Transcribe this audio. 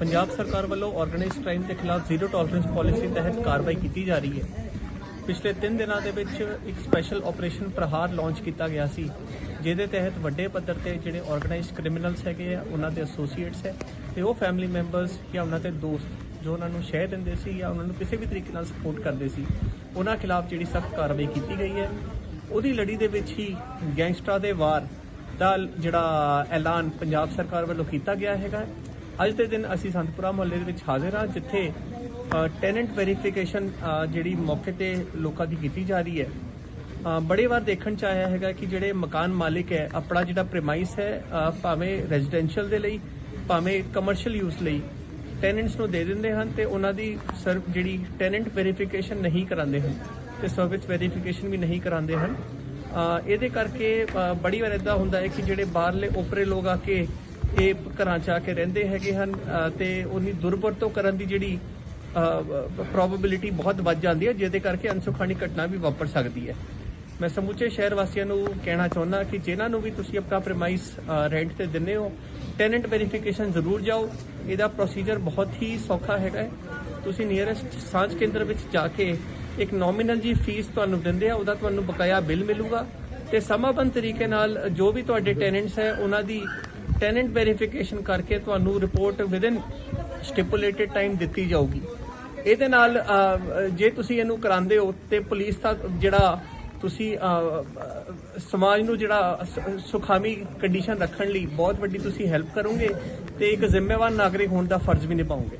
ਪੰਜਾਬ ਸਰਕਾਰ ਵੱਲੋਂ organised crime ਦੇ ਖਿਲਾਫ ਜ਼ੀਰੋ ਟੋਲਰੈਂਸ ਪਾਲਿਸੀ ਤਹਿਤ ਕਾਰਵਾਈ ਕੀਤੀ ਜਾ ਰਹੀ ਹੈ। ਪਿਛਲੇ 3 ਦਿਨਾਂ ਦੇ ਵਿੱਚ ਇੱਕ ਸਪੈਸ਼ਲ ਆਪਰੇਸ਼ਨ ਪ੍ਰਹਾਰ ਲਾਂਚ ਕੀਤਾ ਗਿਆ ਸੀ, ਜਿਹਦੇ ਤਹਿਤ ਵੱਡੇ ਪੱਧਰ ਤੇ ਜਿਹੜੇ ਆਰਗੇਨਾਈਜ਼ਡ ਕ੍ਰਿਮੀਨਲਸ ਹੈਗੇ ਆ, ਉਹਨਾਂ ਦੇ ਐਸੋਸੀਏਟਸ ਹੈ ਤੇ ਉਹ ਫੈਮਿਲੀ ਮੈਂਬਰਸ ਜਾਂ ਉਹਨਾਂ ਦੇ ਦੋਸਤ ਜੋ ਉਹਨਾਂ ਨੂੰ ਸ਼ਹਿ ਦਿੰਦੇ ਸੀ ਜਾਂ ਉਹਨਾਂ ਨੂੰ ਕਿਸੇ ਵੀ ਤਰੀਕੇ ਨਾਲ ਸਪੋਰਟ ਕਰਦੇ ਸੀ, ਉਹਨਾਂ ਖਿਲਾਫ ਜਿਹੜੀ ਸਖਤ ਕਾਰਵਾਈ ਕੀਤੀ ਗਈ ਹੈ। ਉਹਦੀ ਲੜੀ ਦੇ ਵਿੱਚ ਹੀ ਗੈਂਗਸਟਰਾਂ ਦੇ ਵਾਰ ਦਾ ਜਿਹੜਾ ਐਲਾਨ ਪੰਜਾਬ ਸਰਕਾਰ ਵੱਲੋਂ ਕੀਤਾ ਗਿਆ ਹੈਗਾ। ਅੱਜ ਦੇ ਦਿਨ ਅਸੀਂ ਸੰਤਪੁਰਾ ਮੁਹੱਲੇ ਦੇ ਵਿੱਚ ਹਾਜ਼ਰ ਹਾਂ ਜਿੱਥੇ ਟੈਨੈਂਟ ਵੈਰੀਫਿਕੇਸ਼ਨ ਜਿਹੜੀ ਮੌਕੇ ਤੇ ਲੋਕਾਂ ਦੀ ਕੀਤੀ ਜਾ ਰਹੀ ਹੈ। ਅ, ਬੜੇ ਵਾਰ ਦੇਖਣ ਚ ਆਇਆ ਹੈਗਾ ਕਿ ਜਿਹੜੇ ਮਕਾਨ ਮਾਲਿਕ ਹੈ ਆਪਣਾ ਜਿਹੜਾ ਪ੍ਰੀਮਾਈਸ ਹੈ ਭਾਵੇਂ ਰੈਜ਼ੀਡੈਂਸ਼ੀਅਲ ਦੇ ਲਈ ਭਾਵੇਂ ਕਮਰਸ਼ੀਅਲ ਯੂਜ਼ ਲਈ ਟੈਨੈਂਟਸ ਨੂੰ ਦੇ ਦਿੰਦੇ ਹਨ ਤੇ ਉਹਨਾਂ ਦੀ ਸਰਵ ਜਿਹੜੀ ਟੈਨੈਂਟ ਵੈਰੀਫਿਕੇਸ਼ਨ ਨਹੀਂ ਕਰਾਉਂਦੇ ਹਨ ਤੇ ਸਰਵਿਸ ਵੈਰੀਫਿਕੇਸ਼ਨ ਵੀ ਨਹੀਂ ਕਰਾਉਂਦੇ ਹਨ। ਇਹਦੇ ਕਰਕੇ ਬੜੀ ਵਾਰ ਇਦਾਂ ਹੁੰਦਾ ਹੈ ਕਿ ਜਿਹੜੇ ਬਾਹਰਲੇ ਓਪਰੇ ਲੋਕ ਆ ਕੇ ਇਹ ਘਰਾਂ ਚ ਆ ਕੇ ਰਹਿੰਦੇ ਹੈਗੇ ਹਨ ਤੇ ਉਹਨੀ ਦੁਰਵਰਤੋਂ ਕਰਨ ਦੀ ਜਿਹੜੀ ਪ੍ਰੋਬੇਬਿਲਿਟੀ ਬਹੁਤ ਵੱਧ ਜਾਂਦੀ ਹੈ, ਜਿਹਦੇ ਕਰਕੇ ਅਨਸੁਖਾਣੀ ਘਟਨਾ ਵੀ ਵਾਪਰ ਸਕਦੀ ਹੈ। ਮੈਂ ਸਮੁੱਚੇ ਸ਼ਹਿਰ ਵਾਸੀਆਂ ਨੂੰ ਕਹਿਣਾ ਚਾਹੁੰਦਾ ਕਿ ਜਿਨ੍ਹਾਂ ਨੂੰ ਵੀ ਤੁਸੀਂ ਆਪਣਾ ਪ੍ਰੀਮਾਈਸ ਰੈਂਟ ਤੇ ਦਿੰਦੇ ਹੋ ਟੈਨੈਂਟ ਵੈਰੀਫਿਕੇਸ਼ਨ ਜ਼ਰੂਰ ਜਾਓ। ਇਹਦਾ ਪ੍ਰੋਸੀਜਰ ਬਹੁਤ ਹੀ ਸੌਖਾ ਹੈਗਾ ਹੈ। ਤੁਸੀਂ ਨੀਅਰੈਸਟ ਸਾਂਝ ਕੇਂਦਰ ਵਿੱਚ ਜਾ ਕੇ ਇੱਕ ਨੋਮੀਨਲ ਜੀ ਫੀਸ ਤੁਹਾਨੂੰ ਦਿੰਦੇ ਆ, ਉਹਦਾ ਤੁਹਾਨੂੰ ਬਕਾਇਆ ਬਿੱਲ ਮਿਲੂਗਾ। ਤੇ ਸਮਾਬੰਧ ਤਰੀਕੇ ਨਾਲ ਜੋ ਵੀ ਤੁਹਾਡੇ ਟੈਨੈਂਟਸ ਹੈ, ਉਹਨਾਂ ਦੀ ਟੈਨੈਂਟ ਵੈਰੀਫਿਕੇਸ਼ਨ ਕਰਕੇ ਤੁਹਾਨੂੰ ਰਿਪੋਰਟ ਵਿਦਿਨ ਸਟਿਪੂਲੇਟਡ ਟਾਈਮ ਦਿੱਤੀ ਜਾਊਗੀ। ਇਹਦੇ ਨਾਲ ਜੇ ਤੁਸੀਂ ਇਹਨੂੰ ਕਰਾਉਂਦੇ ਹੋ ਤੇ ਪੁਲਿਸ ਦਾ ਜਿਹੜਾ ਤੁਸੀਂ ਸਮਾਜ ਨੂੰ ਜਿਹੜਾ ਸੁਖਾਮੀ ਕੰਡੀਸ਼ਨ ਰੱਖਣ ਲਈ ਬਹੁਤ ਵੱਡੀ ਤੁਸੀਂ ਹੈਲਪ ਕਰੋਗੇ ਤੇ ਇੱਕ ਜ਼ਿੰਮੇਵਾਰ ਨਾਗਰਿਕ ਹੋਣ ਦਾ ਫਰਜ਼ ਵੀ ਨਿਭਾਓਗੇ।